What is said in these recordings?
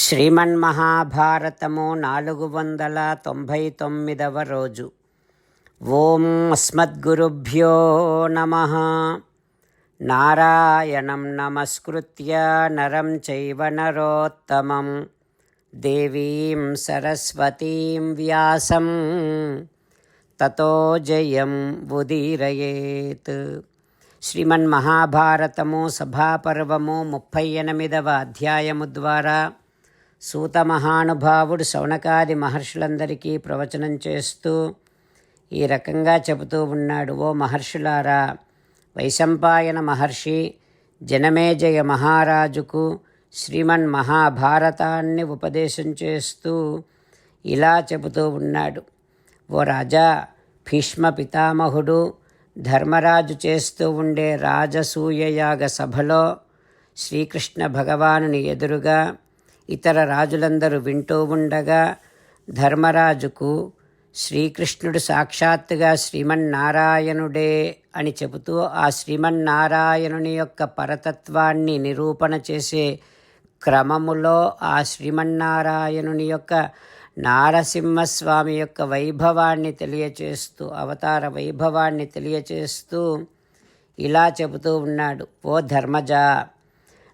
శ్రీమన్మహాభారతము నాలుగు వందల తొంభై తొమ్మిదవ రోజు. ఓం అస్మద్గురుభ్యో నమ. నారాయణం నమస్కృత్య నరం చైవ నరోత్తమం. దేవీం సరస్వతీం వ్యాసం. తతో జయం ఉదీరయేత్. శ్రీమన్మహాభారతము సభాపర్వము ముప్పై ఎనిమిదవ అధ్యాయము ద్వారా సూత మహానుభావుడు శౌనకాది మహర్షులందరికీ ప్రవచనం చేస్తూ ఈ రకంగా చెబుతూ ఉన్నాడు ఓ మహర్షులారా వైశంపాయన మహర్షి జనమేజయ మహారాజుకు శ్రీమన్ మహాభారతాన్ని ఉపదేశం చేస్తూ ఇలా చెబుతూ ఉన్నాడు. ఓ రాజా భీష్మ పితామహుడు ధర్మరాజు చేస్తూ ఉండే రాజసూయయాగ సభలో శ్రీకృష్ణ భగవానుని ఎదురుగా ఇతర రాజులందరూ వింటూ ఉండగా ధర్మరాజుకు శ్రీకృష్ణుడు సాక్షాత్తుగా శ్రీమన్నారాయణుడే అని చెబుతూ ఆ శ్రీమన్నారాయణుని యొక్క పరతత్వాన్ని నిరూపణ చేసే క్రమములో ఆ శ్రీమన్నారాయణుని యొక్క నారసింహస్వామి యొక్క వైభవాన్ని తెలియచేస్తూ అవతార వైభవాన్ని తెలియచేస్తూ ఇలా చెబుతూ ఉన్నాడు. ఓ ధర్మజ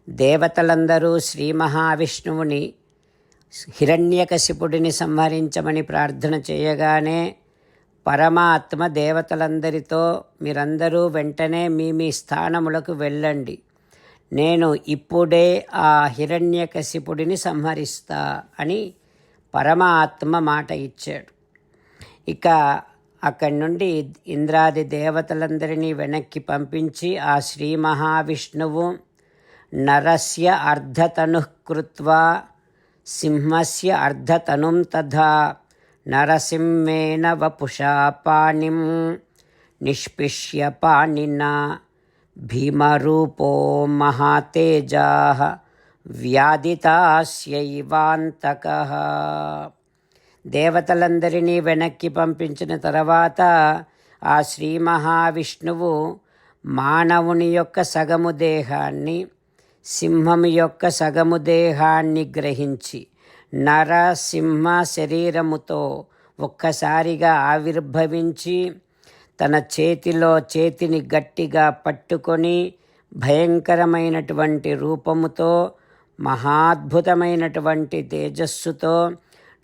దేవతలందరూ శ్రీ మహావిష్ణువుని హిరణ్యకశిపుడిని సంహరించమని ప్రార్థన చేయగానే పరమాత్మ దేవతలందరితో మీరందరూ వెంటనే మీ మీ స్థానములకు వెళ్ళండి. నేను ఇప్పుడే ఆ హిరణ్యకశిపుడిని సంహరిస్తా అని పరమాత్మ మాట ఇచ్చాడు. ఇక అక్కడి నుండి ఇంద్రాది దేవతలందరినీ వెనక్కి పంపించి ఆ శ్రీ మహావిష్ణువు నరస్య అర్ధతను కృత్వా సింహస్య అర్ధతనుం తథా నరసింహేన వపుషా పాణిం నిష్పిష్య పాణినా భీమరూపో మహాతేజా వ్యాధితాస్యైవాంతక దేవతలందరినీ వెనక్కి పంపించిన తర్వాత ఆ శ్రీ మహావిష్ణువు మానవుని యొక్క సగము దేహాన్ని సింహం యొక్క సగము దేహాన్ని గ్రహించి నరసింహ శరీరముతో ఒక్కసారిగా ఆవిర్భవించి తన చేతిలో చేతిని గట్టిగా పట్టుకొని భయంకరమైనటువంటి రూపముతో మహాద్భుతమైనటువంటి తేజస్సుతో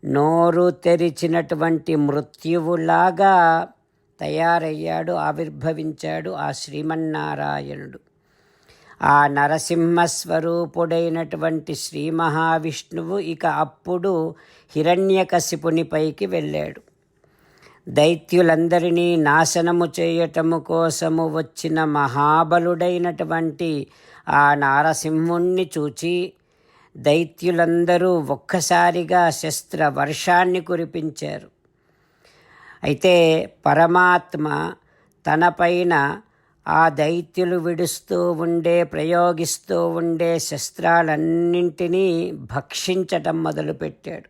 నోరు తెరిచినటువంటి మృత్యువులాగా తయారయ్యాడు ఆవిర్భవించాడు ఆ శ్రీమన్నారాయణుడు. ఆ నరసింహస్వరూపుడైనటువంటి శ్రీ మహావిష్ణువు ఇక అప్పుడు హిరణ్యకశిపునిపైకి వెళ్ళాడు. దైత్యులందరినీ నాశనము చేయటము కోసము వచ్చిన మహాబలుడైనటువంటి ఆ నారసింహుణ్ణి చూచి దైత్యులందరూ ఒక్కసారిగా శస్త్ర వర్షాన్ని కురిపించారు. అయితే పరమాత్మ తనపైన ఆ దైత్యులు విడుస్తూ ఉండే ప్రయోగిస్తూ ఉండే శస్త్రాలన్నింటినీ భక్షించటం మొదలుపెట్టాడు.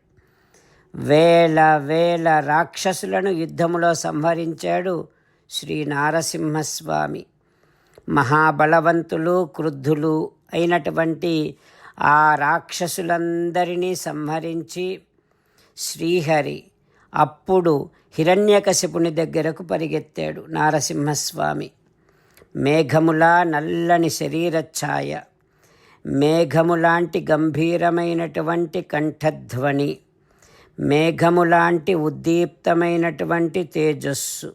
వేల వేల రాక్షసులను యుద్ధములో సంహరించాడు శ్రీ నారసింహస్వామి. మహాబలవంతులు క్రుద్ధులు అయినటువంటి ఆ రాక్షసులందరినీ సంహరించి శ్రీహరి అప్పుడు హిరణ్యకశిపుని దగ్గరకు పరిగెత్తాడు నారసింహస్వామి. మేఘములా నల్లని శరీరఛాయ మేఘములాంటి గంభీరమైనటువంటి కంఠధ్వని. మేఘములాంటి ఉద్దీప్తమైనటువంటి తేజస్సు.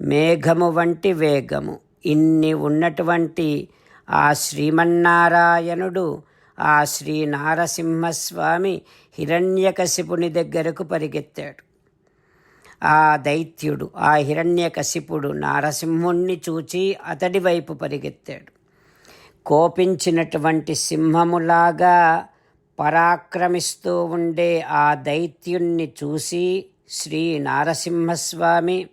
మేఘము వంటి వేగము. ఇన్ని ఉన్నటువంటి ఆ శ్రీమన్నారాయణుడు ఆ శ్రీ నారసింహస్వామి హిరణ్యకశిపుని దగ్గరకు పరిగెత్తాడు. ఆ దైత్యుడు ఆ హిరణ్యకశిపుడు నారసింహుణ్ణి చూచి అతడి వైపు పరిగెత్తాడు. కోపించినటువంటి సింహములాగా పరాక్రమిస్తూ ఉండే ఆ దైత్యుణ్ణి చూసి శ్రీ నారసింహస్వామి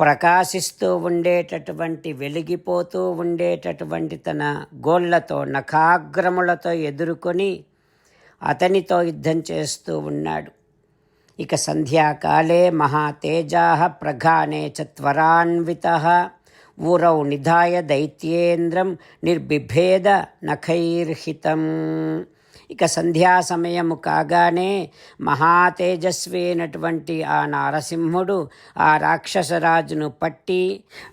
ప్రకాశిస్తూ ఉండేటటువంటి వెలిగిపోతూ ఉండేటటువంటి తన గోళ్ళతో నఖాగ్రములతో ఎదుర్కొని అతనితో యుద్ధం చేస్తూ ఉన్నాడు. ఇక సంధ్యాకాలే మహాతేజా ప్రఘానే చ త్వరాన్విత. ఊరౌ నిధాయ దైత్యేంద్రం నిర్బిభేద నఖైర్హితం. ఇక సంధ్యా సమయము కాగానే మహాతేజస్వి అయినటువంటి ఆ నారసింహుడు ఆ రాక్షసరాజును పట్టి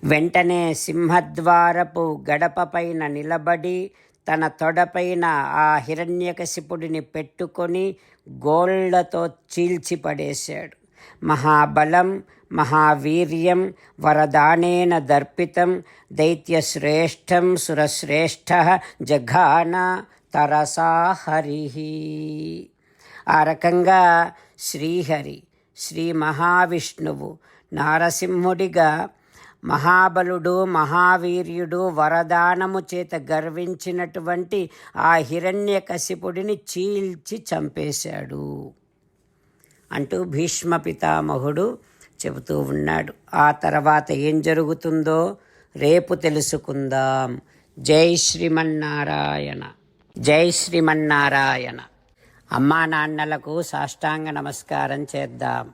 వెంటనే సింహద్వారపు గడప పైన నిలబడి తన తొడపైన ఆ హిరణ్యకశిపుడిని పెట్టుకొని గోళ్ళతో చీల్చిపడేశాడు. మహాబలం మహావీర్యం వరదానేన దర్పితం దైత్యశ్రేష్టం సురశ్రేష్ట జఘాన తరసా హరి. ఆ రకంగా శ్రీహరి శ్రీ మహావిష్ణువు నారసింహుడిగా మహాబలుడు మహావీర్యుడు వరదానము చేత గర్వించినటువంటి ఆ హిరణ్యకశిపుడిని చీల్చి చంపేశాడు అంటూ భీష్మ పితామహుడు చెబుతూ ఉన్నాడు. ఆ తర్వాత ఏం జరుగుతుందో రేపు తెలుసుకుందాం. జై శ్రీమన్నారాయణ. జై శ్రీమన్నారాయణ. అమ్మా నాన్నలకు సాష్టాంగ నమస్కారం చేద్దాం.